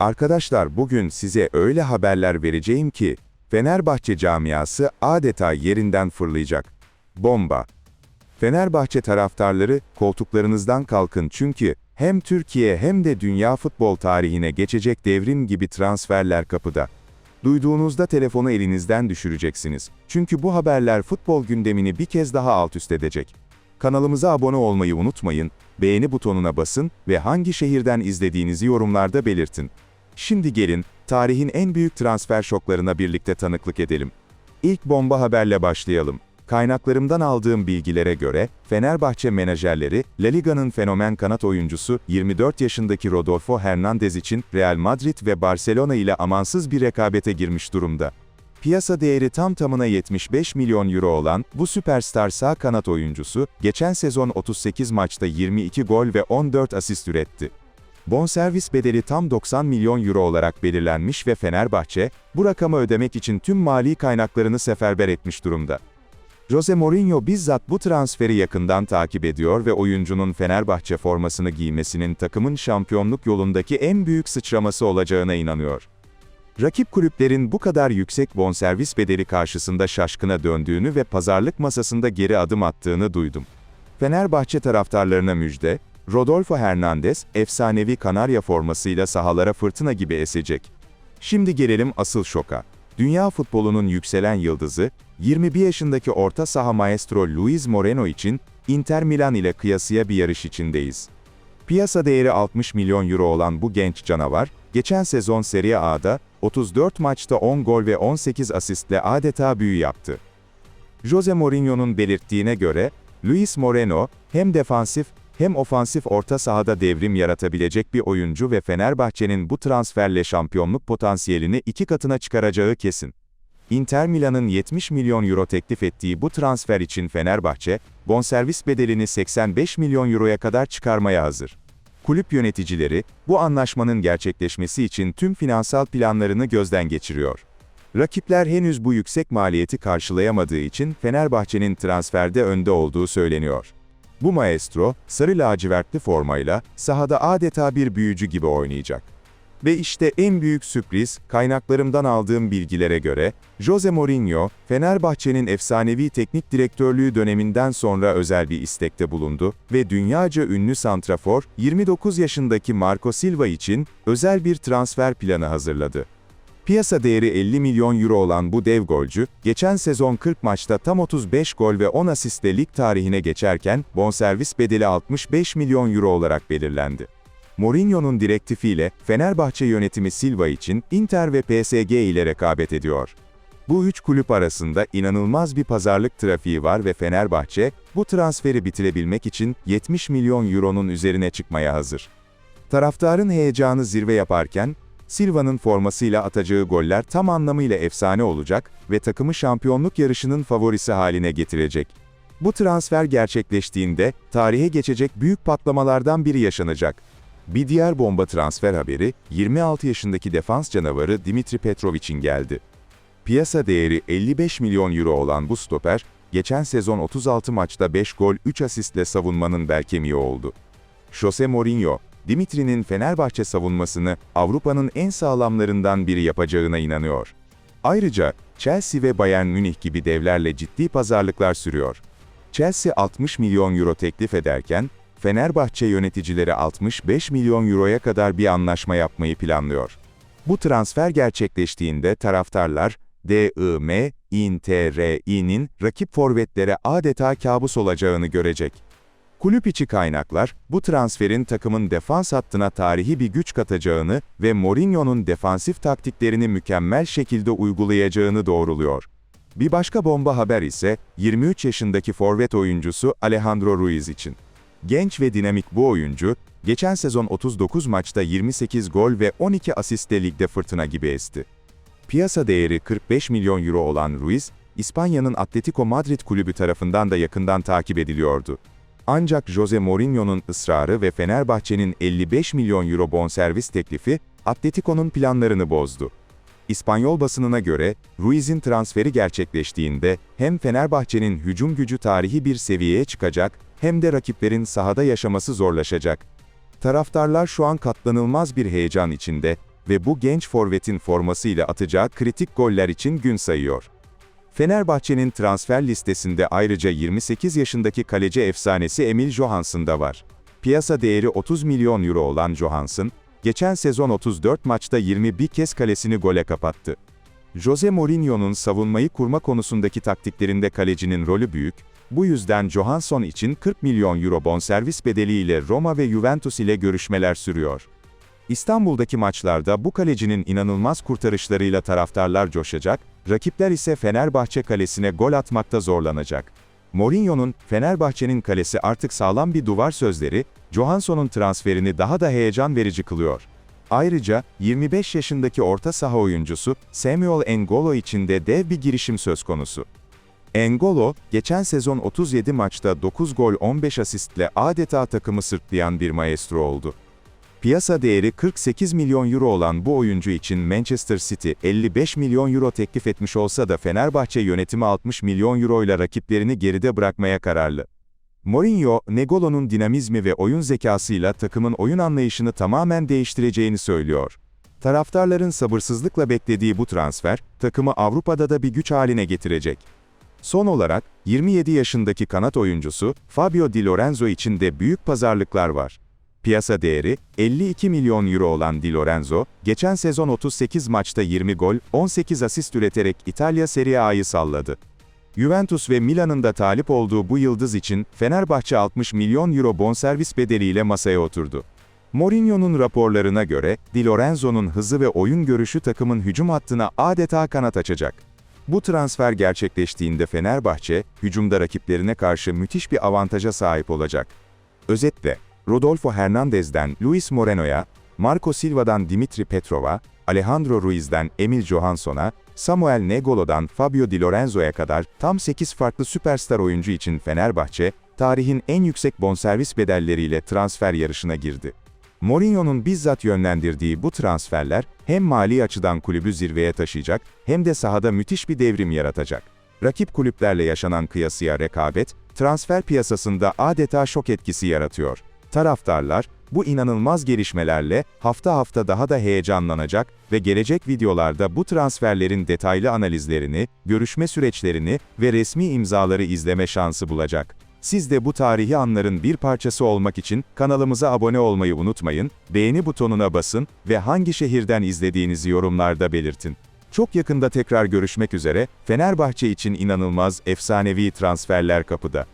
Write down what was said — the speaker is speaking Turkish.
Arkadaşlar bugün size öyle haberler vereceğim ki, Fenerbahçe camiası adeta yerinden fırlayacak. Bomba. Fenerbahçe taraftarları koltuklarınızdan kalkın çünkü hem Türkiye hem de dünya futbol tarihine geçecek devrim gibi transferler kapıda. Duyduğunuzda telefonu elinizden düşüreceksiniz. Çünkü bu haberler futbol gündemini bir kez daha alt üst edecek. Kanalımıza abone olmayı unutmayın, beğeni butonuna basın ve hangi şehirden izlediğinizi yorumlarda belirtin. Şimdi gelin, tarihin en büyük transfer şoklarına birlikte tanıklık edelim. İlk bomba haberle başlayalım. Kaynaklarımdan aldığım bilgilere göre, Fenerbahçe menajerleri, La Liga'nın fenomen kanat oyuncusu 24 yaşındaki Rodolfo Hernandez için Real Madrid ve Barcelona ile amansız bir rekabete girmiş durumda. Piyasa değeri tam tamına 75 milyon euro olan bu süperstar sağ kanat oyuncusu, geçen sezon 38 maçta 22 gol ve 14 asist üretti. Bonservis bedeli tam 90 milyon euro olarak belirlenmiş ve Fenerbahçe, bu rakamı ödemek için tüm mali kaynaklarını seferber etmiş durumda. Jose Mourinho bizzat bu transferi yakından takip ediyor ve oyuncunun Fenerbahçe formasını giymesinin takımın şampiyonluk yolundaki en büyük sıçraması olacağına inanıyor. Rakip kulüplerin bu kadar yüksek bonservis bedeli karşısında şaşkına döndüğünü ve pazarlık masasında geri adım attığını duydum. Fenerbahçe taraftarlarına müjde, Rodolfo Hernandez, efsanevi Kanarya formasıyla sahalara fırtına gibi esecek. Şimdi gelelim asıl şoka. Dünya futbolunun yükselen yıldızı, 21 yaşındaki orta saha maestro Luis Moreno için Inter Milan ile kıyasıya bir yarış içindeyiz. Piyasa değeri 60 milyon euro olan bu genç canavar, geçen sezon Serie A'da 34 maçta 10 gol ve 18 asistle adeta büyü yaptı. Jose Mourinho'nun belirttiğine göre, Luis Moreno, hem defansif hem ofansif orta sahada devrim yaratabilecek bir oyuncu ve Fenerbahçe'nin bu transferle şampiyonluk potansiyelini iki katına çıkaracağı kesin. Inter Milan'ın 70 milyon euro teklif ettiği bu transfer için Fenerbahçe, bonservis bedelini 85 milyon euroya kadar çıkarmaya hazır. Kulüp yöneticileri, bu anlaşmanın gerçekleşmesi için tüm finansal planlarını gözden geçiriyor. Rakipler henüz bu yüksek maliyeti karşılayamadığı için Fenerbahçe'nin transferde önde olduğu söyleniyor. Bu maestro, sarı lacivertli formayla sahada adeta bir büyücü gibi oynayacak. Ve işte en büyük sürpriz, kaynaklarımdan aldığım bilgilere göre, Jose Mourinho, Fenerbahçe'nin efsanevi teknik direktörlüğü döneminden sonra özel bir istekte bulundu ve dünyaca ünlü santrafor, 29 yaşındaki Marco Silva için özel bir transfer planı hazırladı. Piyasa değeri 50 milyon euro olan bu dev golcü, geçen sezon 40 maçta tam 35 gol ve 10 asistle lig tarihine geçerken, bonservis bedeli 65 milyon euro olarak belirlendi. Mourinho'nun direktifiyle, Fenerbahçe yönetimi Silva için, Inter ve PSG ile rekabet ediyor. Bu üç kulüp arasında inanılmaz bir pazarlık trafiği var ve Fenerbahçe, bu transferi bitirebilmek için 70 milyon euronun üzerine çıkmaya hazır. Taraftarın heyecanı zirve yaparken, Silva'nın formasıyla atacağı goller tam anlamıyla efsane olacak ve takımı şampiyonluk yarışının favorisi haline getirecek. Bu transfer gerçekleştiğinde, tarihe geçecek büyük patlamalardan biri yaşanacak. Bir diğer bomba transfer haberi, 26 yaşındaki defans canavarı Dimitri Petrovic'in geldi. Piyasa değeri 55 milyon euro olan bu stoper, geçen sezon 36 maçta 5 gol 3 asistle savunmanın bel kemiği oldu. Jose Mourinho, Dimitri'nin Fenerbahçe savunmasını Avrupa'nın en sağlamlarından biri yapacağına inanıyor. Ayrıca, Chelsea ve Bayern Münih gibi devlerle ciddi pazarlıklar sürüyor. Chelsea 60 milyon euro teklif ederken, Fenerbahçe yöneticileri 65 milyon euroya kadar bir anlaşma yapmayı planlıyor. Bu transfer gerçekleştiğinde taraftarlar, DIM, INTRI'nin rakip forvetlere adeta kabus olacağını görecek. Kulüp içi kaynaklar, bu transferin takımın defans hattına tarihi bir güç katacağını ve Mourinho'nun defansif taktiklerini mükemmel şekilde uygulayacağını doğruluyor. Bir başka bomba haber ise, 23 yaşındaki forvet oyuncusu Alejandro Ruiz için. Genç ve dinamik bu oyuncu, geçen sezon 39 maçta 28 gol ve 12 asistle ligde fırtına gibi esti. Piyasa değeri 45 milyon euro olan Ruiz, İspanya'nın Atletico Madrid kulübü tarafından da yakından takip ediliyordu. Ancak Jose Mourinho'nun ısrarı ve Fenerbahçe'nin 55 milyon euro bonservis teklifi, Atletico'nun planlarını bozdu. İspanyol basınına göre, Ruiz'in transferi gerçekleştiğinde, hem Fenerbahçe'nin hücum gücü tarihi bir seviyeye çıkacak, hem de rakiplerin sahada yaşaması zorlaşacak. Taraftarlar şu an katlanılmaz bir heyecan içinde ve bu genç forvetin formasıyla atacağı kritik goller için gün sayıyor. Fenerbahçe'nin transfer listesinde ayrıca 28 yaşındaki kaleci efsanesi Emil Johansson da var. Piyasa değeri 30 milyon euro olan Johansson, geçen sezon 34 maçta 21 kez kalesini gole kapattı. Jose Mourinho'nun savunmayı kurma konusundaki taktiklerinde kalecinin rolü büyük, bu yüzden Johansson için 40 milyon euro bonservis bedeliyle Roma ve Juventus ile görüşmeler sürüyor. İstanbul'daki maçlarda bu kalecinin inanılmaz kurtarışlarıyla taraftarlar coşacak, rakipler ise Fenerbahçe kalesine gol atmakta zorlanacak. Mourinho'nun, Fenerbahçe'nin kalesi artık sağlam bir duvar sözleri, Johansson'un transferini daha da heyecan verici kılıyor. Ayrıca, 25 yaşındaki orta saha oyuncusu, Samuel N'Golo için de dev bir girişim söz konusu. N'Golo, geçen sezon 37 maçta 9 gol 15 asistle adeta takımı sırtlayan bir maestro oldu. Piyasa değeri 48 milyon euro olan bu oyuncu için Manchester City 55 milyon euro teklif etmiş olsa da Fenerbahçe yönetimi 60 milyon euro ile rakiplerini geride bırakmaya kararlı. Mourinho, Negolo'nun dinamizmi ve oyun zekasıyla takımın oyun anlayışını tamamen değiştireceğini söylüyor. Taraftarların sabırsızlıkla beklediği bu transfer, takımı Avrupa'da da bir güç haline getirecek. Son olarak, 27 yaşındaki kanat oyuncusu, Fabio Di Lorenzo için de büyük pazarlıklar var. Piyasa değeri, 52 milyon euro olan Di Lorenzo, geçen sezon 38 maçta 20 gol, 18 asist üreterek İtalya Serie A'yı salladı. Juventus ve Milan'ın da talip olduğu bu yıldız için, Fenerbahçe 60 milyon euro bonservis bedeliyle masaya oturdu. Mourinho'nun raporlarına göre, Di Lorenzo'nun hızı ve oyun görüşü takımın hücum hattına adeta kanat açacak. Bu transfer gerçekleştiğinde Fenerbahçe, hücumda rakiplerine karşı müthiş bir avantaja sahip olacak. Özetle, Rodolfo Hernandez'den Luis Moreno'ya, Marco Silva'dan Dimitri Petrov'a, Alejandro Ruiz'den Emil Johansson'a, Samuel Negolo'dan Fabio Di Lorenzo'ya kadar tam 8 farklı süperstar oyuncu için Fenerbahçe, tarihin en yüksek bonservis bedelleriyle transfer yarışına girdi. Mourinho'nun bizzat yönlendirdiği bu transferler, hem mali açıdan kulübü zirveye taşıyacak, hem de sahada müthiş bir devrim yaratacak. Rakip kulüplerle yaşanan kıyasıya rekabet, transfer piyasasında adeta şok etkisi yaratıyor. Taraftarlar, bu inanılmaz gelişmelerle hafta hafta daha da heyecanlanacak ve gelecek videolarda bu transferlerin detaylı analizlerini, görüşme süreçlerini ve resmi imzaları izleme şansı bulacak. Siz de bu tarihi anların bir parçası olmak için kanalımıza abone olmayı unutmayın, beğeni butonuna basın ve hangi şehirden izlediğinizi yorumlarda belirtin. Çok yakında tekrar görüşmek üzere, Fenerbahçe için inanılmaz, efsanevi transferler kapıda.